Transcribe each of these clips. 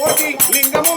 కోటి లింగం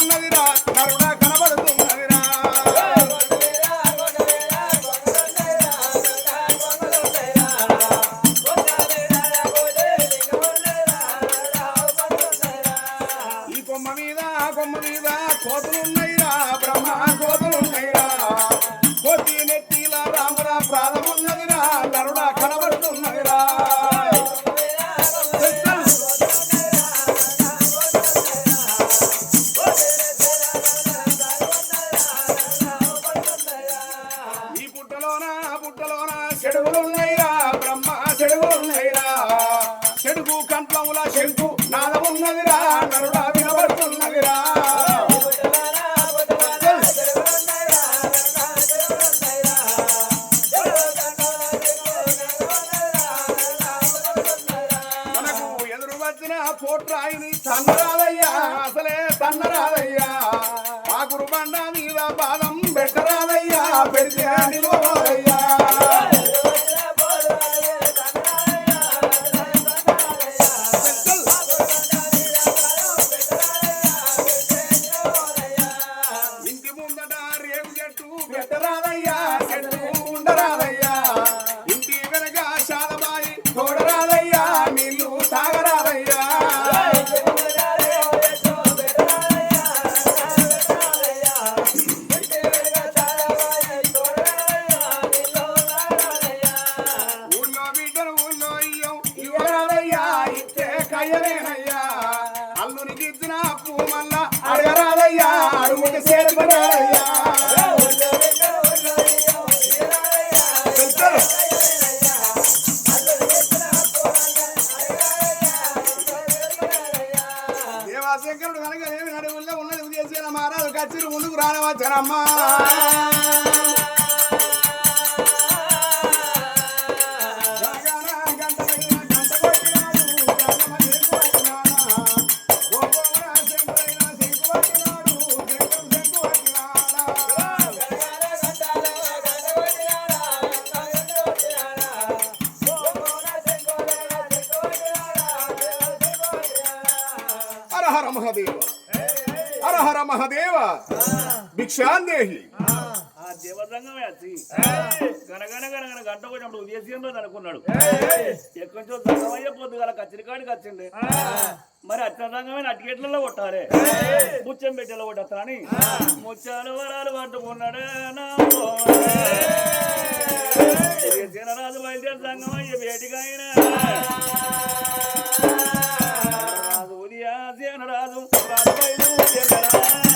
భిక్షాందేహి ఆ దేవతంగమే వచ్చి గనగన గనగన గంట కొట్టినప్పుడు ఉదయం రోజు అనుకున్నాడు. ఎక్కడి నుంచో సంగమయ్య పొద్దు గల కచ్చిరికాడికి వచ్చింది. మరి అత్యంతంగమైన అటికెట్లలో కొట్టారే. ముచ్చం పెట్టెలో కొట్టని ముచ్చాలు వరాలు పట్టుకున్నాడే రాజు బయలుదేరి సంగమయ్య వేటికైనా. రాజు ఉదయా రాజు రాజు బయలుదేరరా.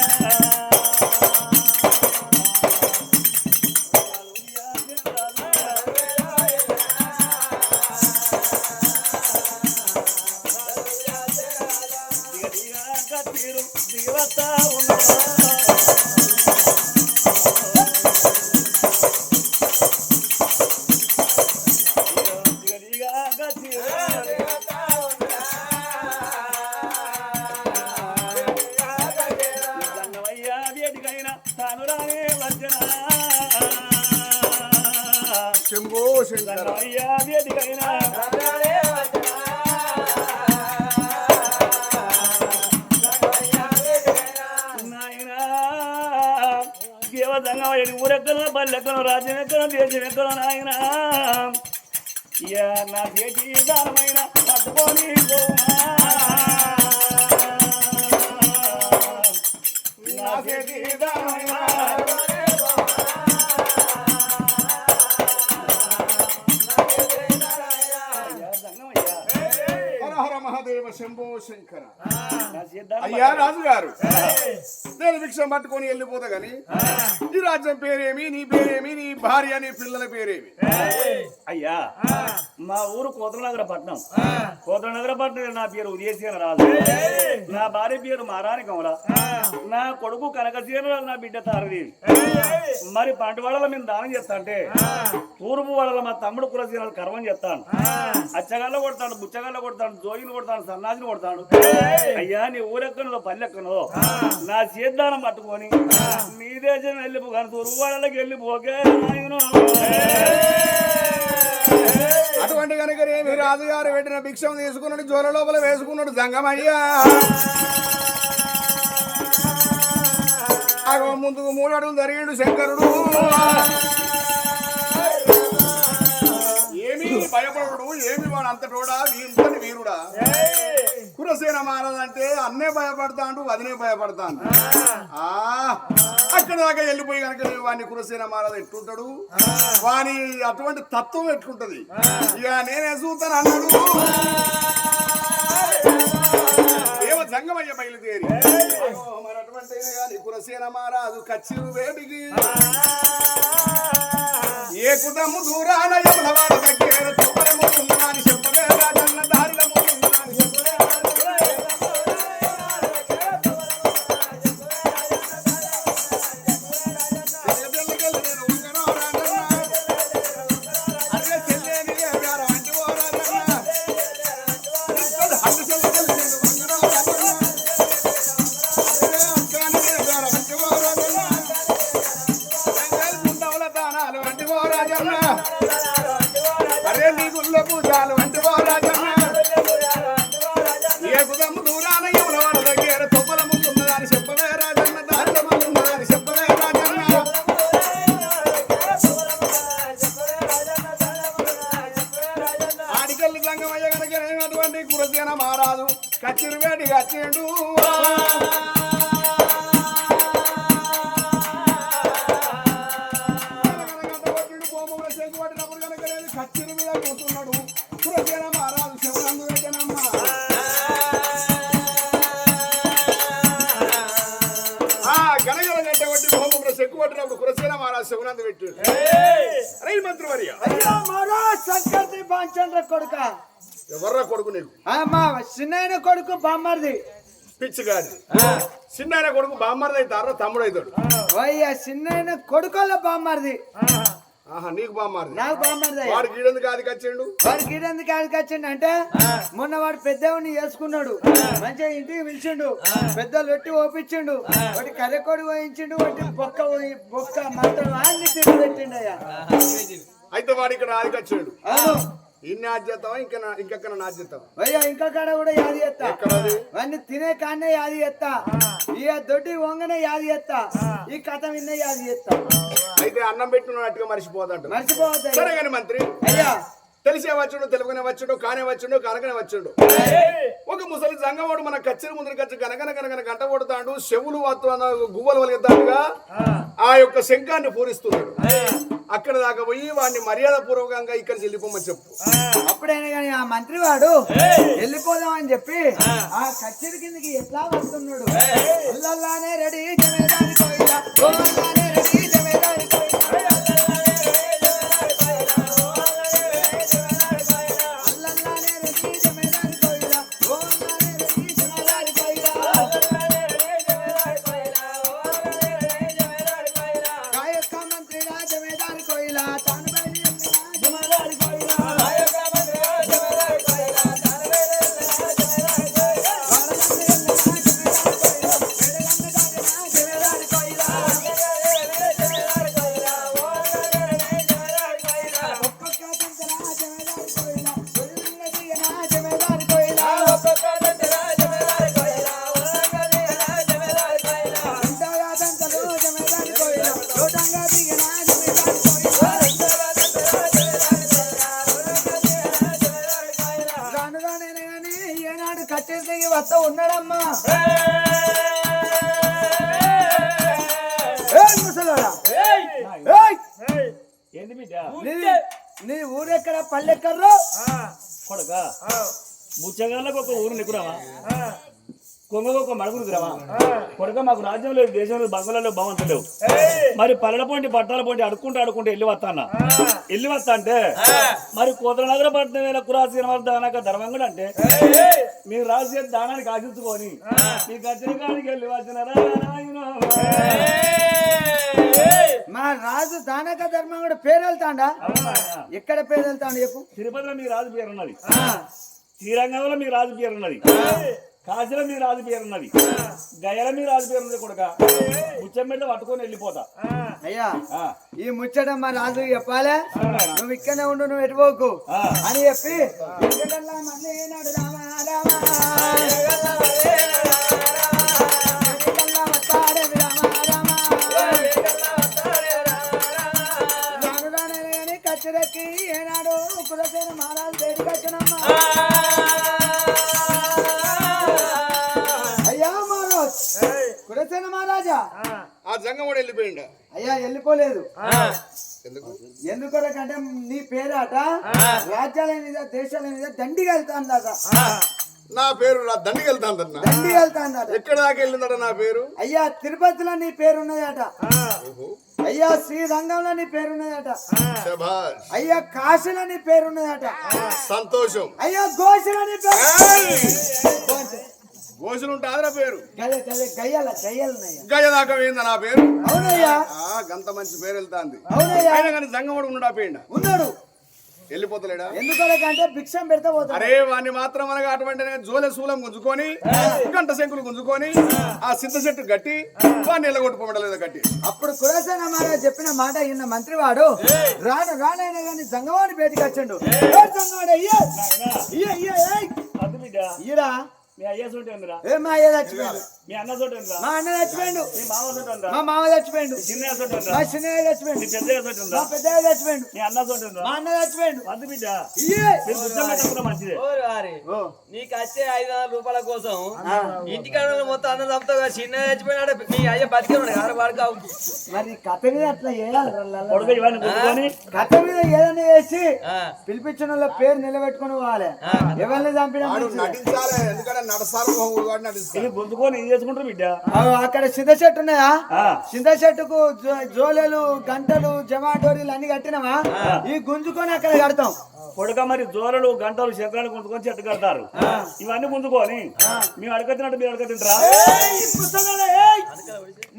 దేవతంగా ఊరెక్కనో పల్లెక్కనో రాజ్యం ఎక్కనో దేశం ఎక్కనో నాయనా నా చేతి దానమైన పట్టుకొని పోమా. నా చేతి దానమైన అయ్యా, దంగమయ్యా. హర హర మహాదేవ శంభో శంకర అయ్యా రాజుగారు నేను భిక్షం పట్టుకొని వెళ్ళిపోతా గాని ఈ రాజ్యం పేరేమి నీ పేరేమి నీ భార్య నీ పిల్లల పేరేమి? అయ్యా మా ఊరు కోతనగర పట్నం కోతనగర పట్నం నా పేరు ఉదయసేన రాజు. భార్య పేరు మారాని కమల. నా కొడుకు కనకసీన నా బిడ్డ తారదేవి మరి పంటవాడల మేము దానం చేస్తా అంటే తూర్పు వాడల మా తమ్ముడు కులసీనలు కర్మం చేస్తాను. అచ్చగల్ల కొడతాడు బుచ్చగల్ల కొడతాడు జోగిని కొడతాడు సన్నాసిని కొడతాడు. అయ్యా నీ ఊరెక్కనో పల్లెక్కనో నా చేద్దానం పట్టుకొని నీ దేశం వెళ్ళిపో కానీ తూర్పు వాడలకి వెళ్ళిపోకే అటువంటి కనుక రేమి రాజుగారు పెట్టిన భిక్షం తీసుకున్నాడు జ్వర లోపల వేసుకున్నాడు జంగమయ్యా. ముందుకు మూడడులు జరిగాడు శంకరుడు. ఏమి భయపడడు ఏమి వాడు అంత వీరుడా. కురసేన మారదంటే అన్నే భయపడతాండు వదినే భయపడతాను ఆ. అక్కడ దాకా వెళ్ళిపోయి కనుక వాడిని కురసేన మారద ఎట్లుంటాడు వాని అటువంటి తత్వం ఎట్లుంటది? ఇక నేనే చూస్తాను అన్నాడు. దేవ జంగమయ్య బయలుదేరి. అగో, మరి అటువంటైనా గాని కురసేన మారాదు కచ్చిరు వేడికి. ఏ కుదము దూరాన యమునవాడ దగ్గర పట్టినప్పుడు కురసేన మహారాజ్ శివనంద పెట్టాడు. అరే మంత్రివర్య అయ్యా మహారాజ్ సంకల్పి బాంచంద్ర కొడుక. ఎవర్రా కొడుకు నీకు? మా చిన్న కొడుకు బామ్మర్ది. పిచ్చిగాడి చిన్న కొడుకు బామ్మర్ది అవుతారా తమ్ముడు అవుతాడు అయ్యా చిన్న కొడుకోళ్ళ బామ్మర్ది. ఆహా నీకు నాకు బామ్మర్ది అయ్యా. వాడు గీడెందుకు కాదు కచ్చిండు వాడు గిడెందుకు ఆడికి వచ్చిండు అంటే మొన్న వాడు పెద్దవాడిని చేసుకున్నాడు. మంచిగా ఇంటికి పిలిచిండు. పెద్దలు పెట్టి ఓపించిండు. వాటి కర్రకొడి పోయించిండు వాటి బొక్క పోయి- బొక్క మాత్రం అన్ని తిరిగి పెట్టిండు అయ్యా అయితే వాడు ఇక్కడ అవును ఇన్ని ఆద్యతావా ఇంకా నా- ఇంకెక్కడ నాద్యతావా అయ్యా ఇంకా కాడ కూడా యాది ఎత్తా ఎక్కడది? వాడిని తినే కాడనే యాది ఎత్తా ఇక దొడ్డి వంగనే యాది ఎత్తా ఈ కథ విన్న యాది ఎత్తా అయితే అన్నం పెట్టినట్టుగా మర్చిపోదంట. మర్చిపోవద్దు సరే కానీ మంత్రి అయ్యా. తెలిసే వచ్చుడు తెలుగునే వచ్చుడు కానే వచ్చుడు కనకనే వచ్చుడు. ఒక ముసలి జంగవాడు మన కచ్చిన ముందర కచ్చి గనగన గనగన గంట కొడతాడు చెవులు గువ్వలు వలిగేదాడుగా ఆ. యొక్క శంఖాన్ని పూరిస్తున్నాడు. అక్కడ దాకా పోయి వాడిని మర్యాద పూర్వకంగా ఇక్కడ చెల్లిపోమని చెప్పు అప్పుడైనా కానీ ఆ మంత్రి వాడు వెళ్ళిపోదాం అని చెప్పి ఆ. కచ్చెరి కిందకి ఎట్లా వస్తున్నాడు? రెడీ కట్టేసి వస్తా ఉన్నాడమ్మా. నీ ఊరెక్కడ పల్లెక్కర్రో కొడక? ముచ్చగాళ్ళకు ఒక ఊరు నిక్కురావా కొంగకు ఒక మడుగురు తిరవా కొడక మాకు రాజ్యం లేదు దేశం లేదు బంగాళాలో భవంతు లేవు మరి పల్లెల పొంటి పట్టాల పొంటి అడుక్కుంటూ అడుక్కుంటూ వెళ్ళి వస్తానా వెళ్ళి వస్తా అంటే మరి కోతల నగర పట్నం వేల కురాసి దానాక ధర్మంగుడు అంటే మీరు రాసే దానానికి ఆశించుకొని మీ గచ్చిన కాడికి వెళ్ళి వచ్చినారా నాయనా? మా రాజు దానక ధర్మం కూడా పేరు వెళ్తాండా? ఎక్కడ పేరు వెళ్తాండు చెప్పు? తిరుపతిలో మీ రాజు పేరు ఉన్నది ఆ, శ్రీరంగంలో మీ రాజు పేరు ఉన్నది కాజల మీద రాజు పేరు ఉన్నది. గయల మీద రాజు పేరు ఉన్నది కొడుక. ముచ్చం మీద పట్టుకొని వెళ్ళిపోతా. అయ్యా ఈ ముచ్చట మా రాజు చెప్పాలే? నువ్వు ఇక్కడనే ఉండు నువ్వు ఎటుపోకు అని చెప్పి ఏనాడు కులసేన మహారాజు వేడికొచ్చినమ్మా ఆ జంగముడు వెళ్ళిపోయిండ? అయ్యా వెళ్ళిపోలేదు. ఎందుకు? ఎందుకొరకంటే నీ పేరాట రాజ్యాల మీద దేశాల మీద దండిగా వెళ్తాందట. నా పేరు నా దండికి వెళ్తాందన్న దండిగా వెళ్తాందట. ఎక్కడ దాకా వెళ్ళిందట నా పేరు? అయ్యా తిరుపతిలో నీ పేరున్నదట. ఓహో. అయ్యా శ్రీరంగంలో నీ పేరున్నదట. అయ్యా కాశీలో నీ పేరున్నదట. సంతోషం. అయ్యా గోశలో నీ పేరు గోసులు ఉంటాదిరా పేరు గజ దాకా పోయిందా నా పేరు? అవునయ్యా. ఆ గంత మంచి పేరు వెళ్తాంది అవునయ్యా. అయినా కానీ జంగముడు ఉన్నాడా పోయిండా ఉన్నాడు. వెళ్ళిపోతలేడా? ఎందుకంటే భిక్షం పెడతా పోతాడు. అరే వాడిని మాత్రం అనగా అటువంటి జోలె శూలం గుంజుకొని గంట శంకులు గుంజుకొని ఆ. సిద్ధ చెట్టు కట్టి వాడిని ఎల్లగొట్టుకోవడలేదు కట్టి. అప్పుడు కులసేన మహారాజ్ చెప్పిన మాట విన్న మంత్రివాడు రాను రానైనా గాని జంగవాడి బయటికి వచ్చాడు. అయ్యా. మీ అయ్య సోటి ఉందిరా. ఏ మా అయ్య చచ్చిపోయాడు. మీ అన్న ఉందిరా. మా అన్న చచ్చిపోయాడు. మీ మామ మా చచ్చిపోయాడు. చిన్న మా చచ్చిపోయాడు. మీ మా పెద్దయ్య చచ్చిపోయాడు. మీ అన్న సోటి ఉందిరా. మా అన్న చచ్చిపోయాడు. అద్దు బిడ్డ. ఇయ్యే. మీరు బుద్ధం పెట్టకుండా మంచిదే. ఓరి వారి. ఓ, నీకు వచ్చే ఐదు వందల రూపాయల కోసం ఇంటికాడ మొత్తం అన్నం చంపుతావు చిన్న చచ్చిపోయినాడు. నీ అయ్య వాడుకావు మరి కథ మీద అట్లా చేయాలి కథ ఏదైనా చేసి పిలిపించిన వాళ్ళ పేరు నిలబెట్టుకుని పోవాలి. ఎవరిని చంపినా. నటించాలి ఎందుకంటే వాడు ఇది ఏం చేసుకుంటారు బిడ్డ. ఆ, అక్కడ సింధ చెట్టు ఉన్నాయా? ఆ. సింధ చెట్టుకు జోలెలు గంటలు జమాటోరీలు అన్ని కట్టినామా ఈ గుంజుకొని అక్కడ కడతాం. కొడుక మరి జోరలు గంటలు శంకరాలు గుంతుకొని చెట్టు కడతారు. ఇవన్నీ గుంతుకొని మేము అడగతినట్టు మీరు అడగతింటారా!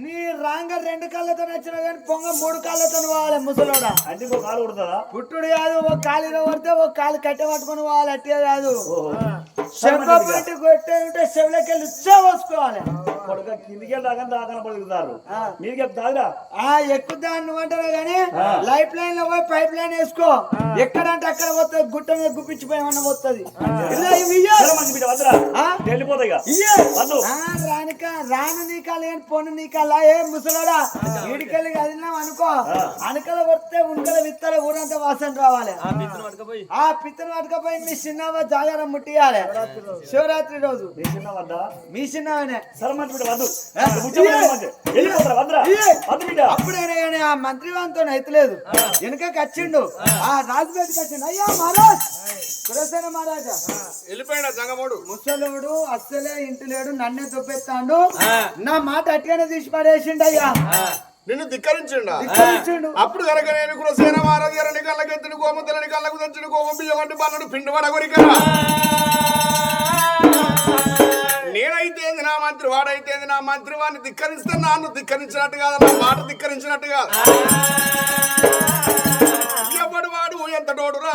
నీ రాంగ రెండు కాళ్ళతో నచ్చిన కానీ పొంగ మూడు కాళ్ళతో పోవాలి ముసలోడా. అంటే ఇంకో కాలు కొడుతుందా పుట్టుడు కాదు ఒక కాలులో పడితే ఒక కాలు కట్టె పట్టుకొని పోవాలి అట్టే కాదు. పెట్టి కొట్టే ఉంటే వెళ్ళి పోసుకోవాలి. కొడుక కిందికి దాకా దాకా లైఫ్ లైన్లో పోయి పైప్ లైన్ వేసుకో. ఎక్కడంటే అక్కడ పోతుంది గుట్ట మీద గుప్పించిపోయేమన్నా పోతుంది. రానిక రాను నీకాల ఏం పొన్ను నీకాల? ఏ ముసలాడా? ఈడికెళ్ళి కదిలినాం అనుకో. అనకల కొడితే ఉనకల విత్తల ఊరంతా వాసన రావాలి. ఆ బిత్తును పట్టుకపోయి మీ చిన్నవ జాగారం ముట్టియాలి. శివరాత్రి రోజు. నీ చిన్న మీ చిన్నవనే. సరే కానీ ఆ మంత్రివాంతో అయితలేదు వెనకకి వచ్చిండు ఆ. రాజుపేటకి వచ్చిండు అయ్యా మహారాజ్! కురసేన మహారాజా. వెళ్ళిపోయినా జంగముడు ముసలోడు అస్సలే ఇంటి లేడు నన్నే తొప్పెత్తాడు. నా మాట అట్గానే తీసి పడేసిండు అయ్యా. నిన్ను ధిక్కరించిండా. అప్పుడు కనుకనేమి కులసేన మారది ఎర్రని కళ్ళకి ఎత్తుని కోము తెల్లని కళ్ళకు తెచ్చుని కోము బియ్యం వంటి పన్నుడు పిండి వడ కొరికరా నేనైతే ఏంది నా మంత్రి వాడైతే ఏంది నా మంత్రి వాడిని ధిక్కరిస్తే నన్ను ధిక్కరించినట్టు కాదు నా మాట ధిక్కరించినట్టు కాదు. ఎవడు వాడు ఎంత డోడు రా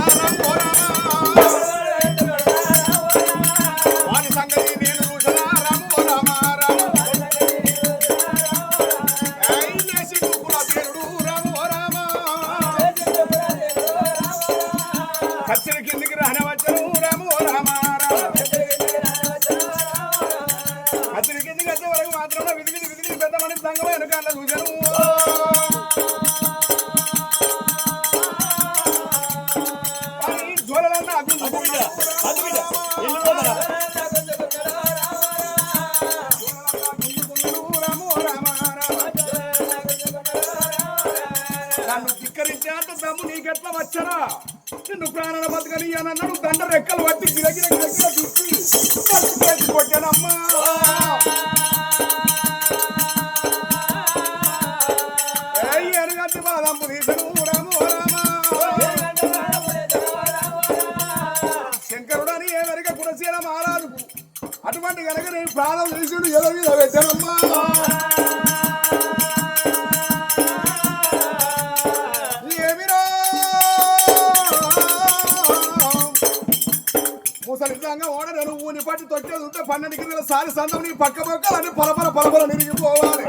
పన్నెండు సారి సందం నీ పక్క పక్కలని పలపల పలపల నిరిగిపోవాలి.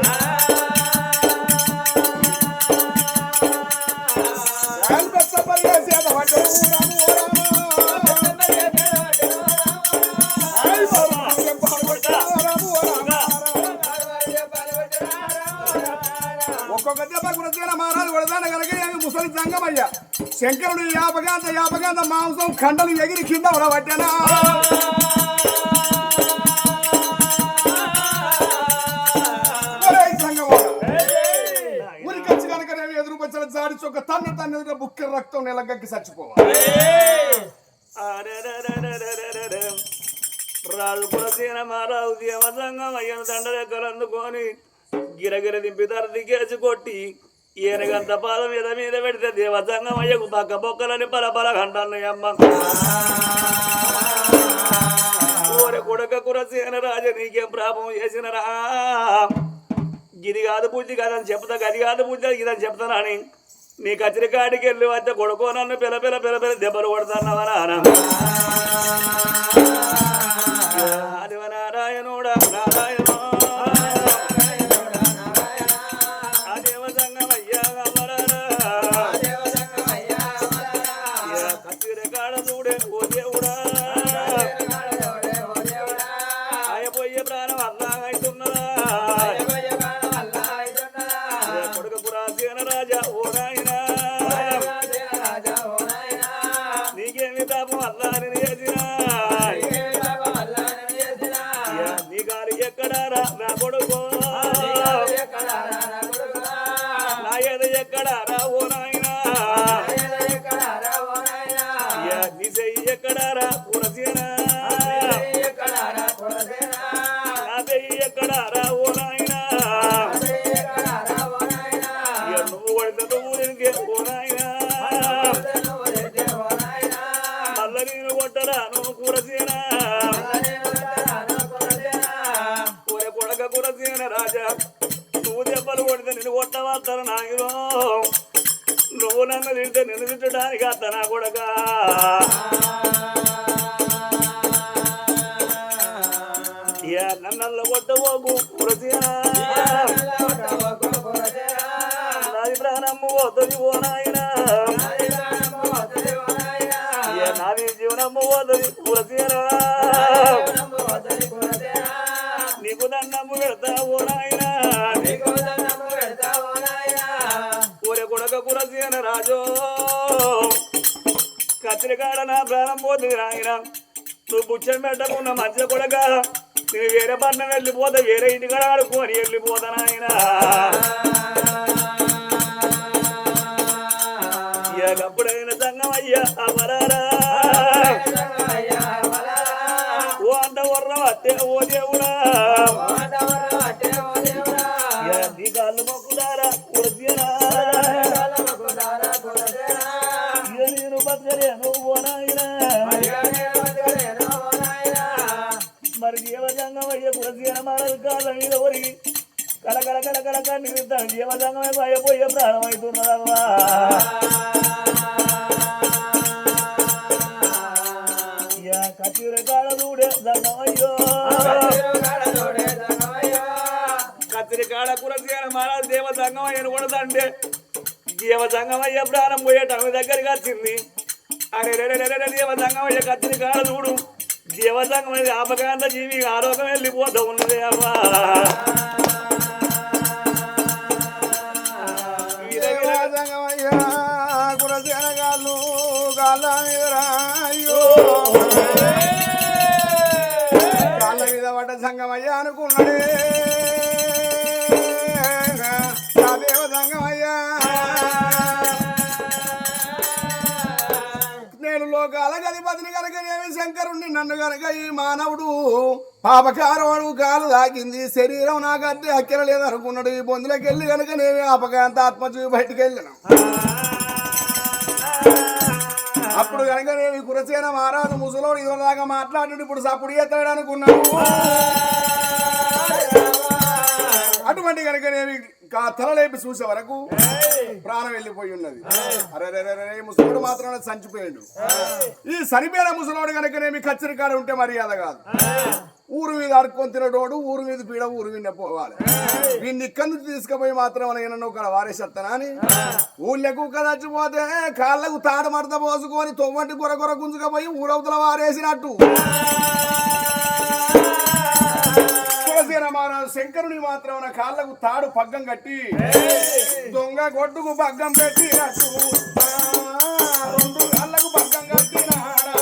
ఒక్కొక్క దెబ్బ గురజీన మహారాజు ముసలి సంగమయ్య శంకరుడు యాపగాంత యాపగాంత మాంసం కండలు ఎగిరి కింద ఉడబట్టనా నరికి చచ్చిపోవాలి గిరగిర దింపి మారాజు దేవసంగం దిగేసి కొట్టి ఏనగంత పాల మీద మీద పెడితే దేవసంగం అయ్యకు పక్క బొక్కలని పల పల గంటన్నయ్యమ్మ ఊరి కొడక కురసీన రాజు నీకేం ప్రాపం చేసిన రా గిరిగాదు కాదు పూజ కాదని చెప్తా అది కాదు పూజ ఇదని చెప్తానని నీ కచ్చిరి వెళ్ళి వద్ద కొడుకో నన్ను పిల్ల పిల్ల పిల్ల పిల్ల దెబ్బలు కొడతానవా నన్నల్ల కొట్టబోకు నాది ప్రాణమ్ము పోతుంది ఓ నాయన నాది జీవనమ్ము పోతుంది పురసీరా నీకు దండమ్ము పెడతా ఓ నాయన. ఊరే కొడక కురసీన రాజో. కత్తిరికాడ నా ప్రాణం పోతుంది నాయన. నువ్వు బుచ్చం పెట్టకున్న మధ్య కొడగా నేను వేరే పట్నం వెళ్ళిపోతా వేరే కూడా ఆడుకొని వెళ్ళిపోతా ఆయన ఎప్పుడైనా సంగం అయ్యా అవరారా ఆరోగ్యంగా చూడు. జీవసంగమైన వ్యాపకాంత జీవి ఆరోగ్యం వెళ్ళిపోతూ ఉన్నదే అమ్మా సంగమయ్య అనుకున్నాడే. గలగధిపతిని గనక ఏమి శంకరుణ్ణి నన్ను గనక ఈ మానవుడు పాపకారవాడు కాలు తాకింది. శరీరం నాకు అంటే అక్కర లేదనుకున్నాడు. ఈ బొందులకి వెళ్ళి గనక నేమి అపకాంత చూపి బయటికి వెళ్ళిన. అప్పుడు కనుక నేను కురసేన మహారాజు ముసలోడు మాట్లాడి ఇప్పుడు సప్పుడు ఎత్తడానికి అనుకున్నాడు. అటువంటి కనుక నేను తలలేపి చూసే వరకు ప్రాణం వెళ్ళిపోయి ఉన్నది. అరే ముసలోడు మాత్రం చచ్చిపోయాడు ఈ సరిపోయిన ముసలోడు కనుకనేమి కచ్చరికాడ ఉంటే మర్యాద కాదు. ఊరు మీద అడుక్కొని తినడోడు ఊరు మీద పీడ ఊరు మీద పోవాలి. వీడిని ఇక్కడి నుంచి తీసుకుపోయి మాత్రం నేను ఒక వారేసేస్తానా అని ఊళ్ళకు చచ్చిపోతే కాళ్ళకు తాడు మడత పోసుకొని తొమ్మంటి కొర కొర గుంజుకపోయి ఊరవతల వారేసినట్టు. మహారాజు శంకరుని మాత్రం నా కాళ్ళకు తాడు పగ్గం కట్టి దొంగ గొడ్డుకు పగ్గం పెట్టినట్టు. ఆ, రెండు కాళ్ళకు పగ్గం కట్టినాడా?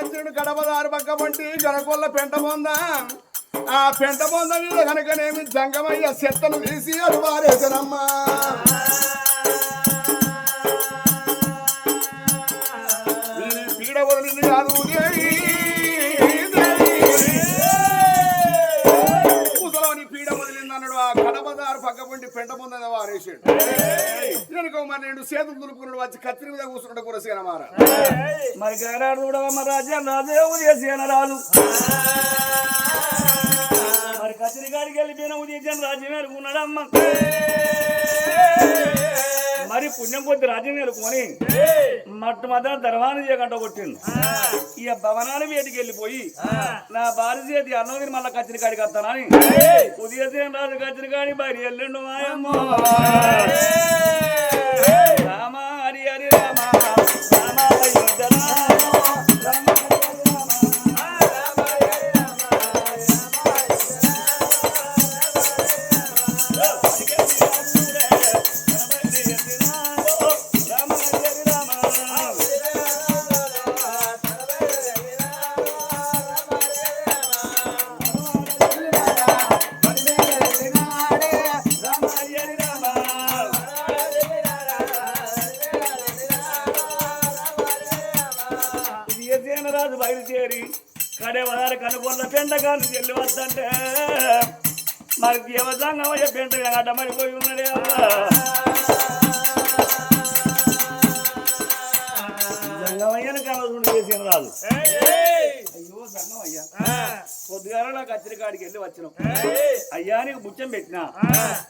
కంచుడు గంజుడు కడపదారు పక్క పంటి గడకొల్ల పెంట పొందా ఆ పెంట బొంద మీద కనుకనేమి జంగమయ్య చెత్తను తీసి అడు వారేసనమ్మా పక్క పంటి బొంద వారేసాడు వెనుక మరి రెండు చేతులు దులుపుకున్నాడు వచ్చి కత్తిరి మీద కూర్చున్నాడు కురసేన మార. మరి గారాడు చూడవమ్మ రాజ్యం రాజేవు చేసిన రాజు. మరి కత్తిరిగాడికి వెళ్ళిపోయిన ఉదయం రాజ్యం ఎలుకున్నాడమ్మ మరి పుణ్యం కొద్ది రాజ్యం ఎలుకొని మట్టు ధర్మాన్ని చేయకుండా కొట్టిండు. ఇక భవనాల వేటికి వెళ్ళిపోయి నా భార్య చేతి అన్నది మళ్ళా కత్తిరికాడికి వస్తానని. ఉదయం రాజు కత్తిరికాడి భార్య ఎల్లుండు మాయమ్మ. ఎసేన రాజు బయలుదేరి. కడే వారి కనుకొల్ల పెండగాను చెల్లి వద్దంటే మరి దేవసంగమయ్య పెంట గట మరిపోయి ఉన్నాడే. సంగమయ్యను కనదుండి చేసిన రాజు. అయ్యో సంగమయ్య పొద్దుగాల కత్తిరికాడికి వెళ్ళి వచ్చినాం. అయ్యా నీకు ముచ్చం పెట్టినా?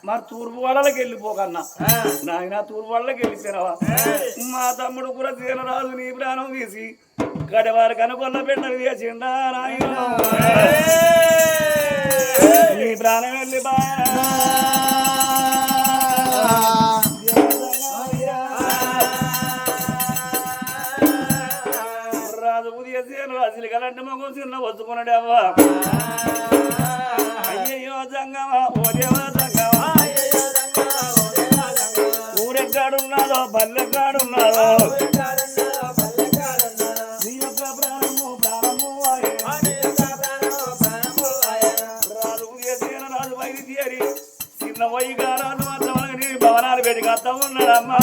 మరి తూర్పు వాళ్ళకి వెళ్ళిపోకన్నా నాయన తూర్పు వాళ్ళకి వెళ్ళిపోయినావా మా తమ్ముడు కూడా తీరరాజు నీ ప్రాణం తీసి. గడవారు కనుకొన్న పెట్టని చేసిండా నాయన? నీ ప్రాణం వెళ్ళి బా కలంటే మగం చిన్న వచ్చుకున్నాడు అవ్వా అయ్యయ్యో జంగమా. ఓ దేవా జంగమా ఊరెక్కాడున్నాదో పల్లెక్కాడున్నాదో రాజు రాజు చిన్న వయ్యి గారాలు మాత్రం భవనాలు పెట్టి కత్తా ఉన్నాడమ్మా.